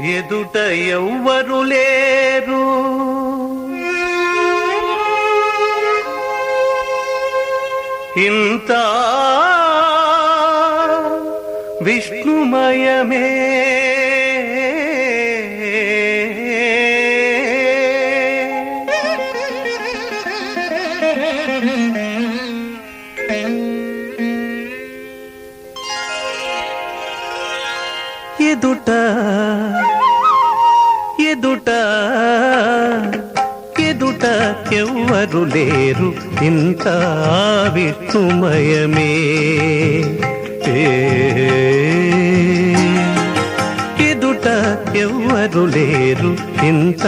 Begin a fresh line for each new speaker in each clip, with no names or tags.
ఎదుట ఎవ్వరు లేరు. ఇంత విష్ణుమయమే. ఎదుట ఎదుట ఎదుట ఎవ్వరు లేరు. ఇంత విష్ణుమయమే. ఎదుట ఎవ్వరు లేరు. ఇంత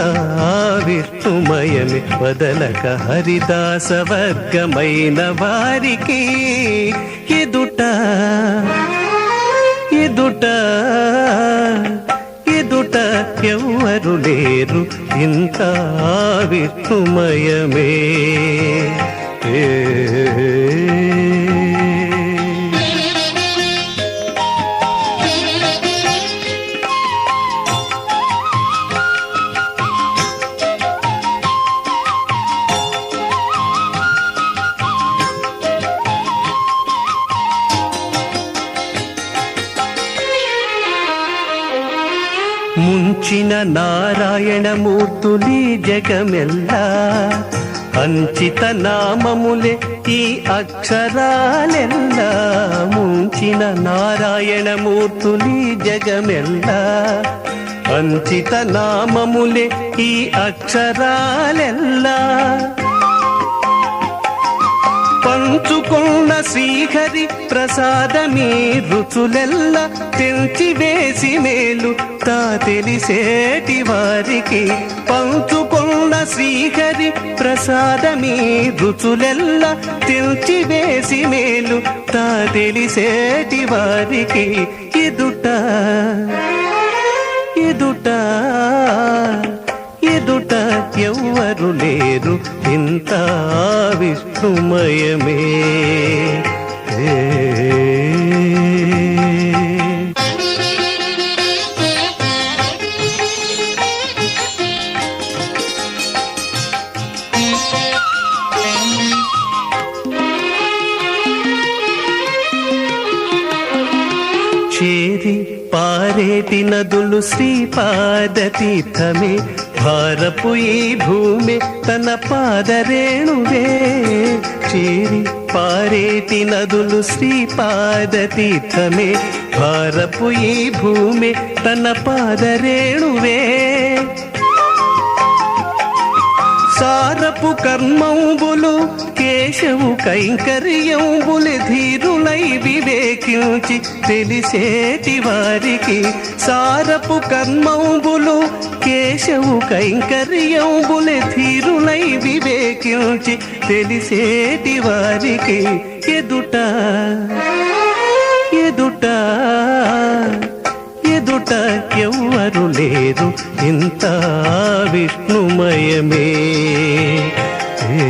విష్ణుమయమే. వదలక హరిదాస వర్గమైన వారికి ఎదుట ఎదుట లేరు ఇంత విష్ణుమయమే ఏ. ముంచిన నారాయణమూర్తులి జగమెల్లా. అంచిత నామములే ఈ అక్షరాలెల్లా. ముంచిన నారాయణమూర్తులి జగమెల్లా. అంచిత నామములే ఈ అక్షరాలెల్లా. పంచుకున్న శ్రీహరి ప్రసాదమీ రుచులెల్ల తెంచివేసి మేలు తా తెలిసేటి వారికి. పంచుకున్న శ్రీహరి ప్రసాదమీ రుచులెల్ల తెంచివేసి మేలు తా తెలిసేటి వారికి. ఎదుట ఎదుట. ఎదుట ఎవ్వరు లేరు. ఇంత విష్ణుమయమే చేరి పారేటి నదులు శ్రీపాదతీర్థమే భారపు ఈ భూమి తన పాదరేణువే. చేరి పారేటి నదులు శ్రీపాదతీర్థమే. భారపు ఈ భూమి తన పాదరేణువే. సారపు కర్మంబులు కేశవు కైంకర్యంబులు ధీరులై వివేకించి తెలిసేటి వారికి సారపు కర్మంబులు కేశవు కైంకర్యంబులు ధీరులై వివేకించి తెలిసేటి వారికి ఎదుట ఎదుట ఎదుట ఎవ్వరు లేరు ఇంత విష్ణుమయమే ఏ.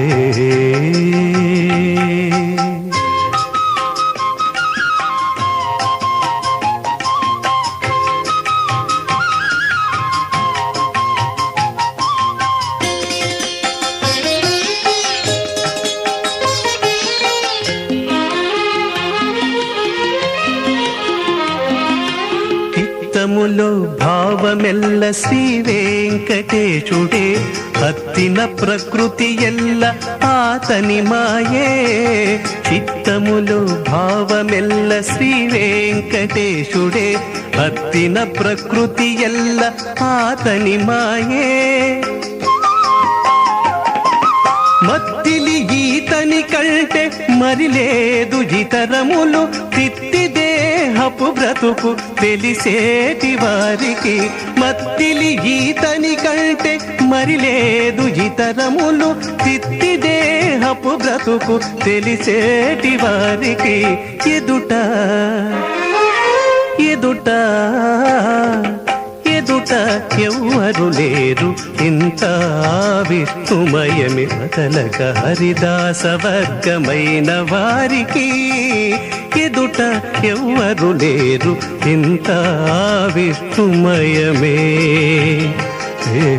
చిత్తములో భావమెల్ల శ్రీ వెంకటేశుడే హత్తిన ప్రకృతి ఎల్ల ఆతని మాయే. చిత్తములో భావమెల్ల శ్రీ వెంకటేశుడే హత్తిన ప్రకృతి ఎల్ల ఆతని మాయే. మత్తిలి ఈతని కంటే మరి లేదు ఇతరములు పాపు బ్రతుకు తెలిసేటి వారికి మత్తిలి ఈతని కంటే మరి లేదు ఇతరములు తిత్తి దేహపు బ్రతుకు తెలిసేటి వారికి ఎదుట ఎదుట. ఎదుట ఎవ్వరు లేరు. ఇంత విష్ణుమయమి వదలక హరిదాస వర్గమైన వారికి ఎదుట ఎవ్వరు లేరు. ఇంత విష్ణుమయమే ఏ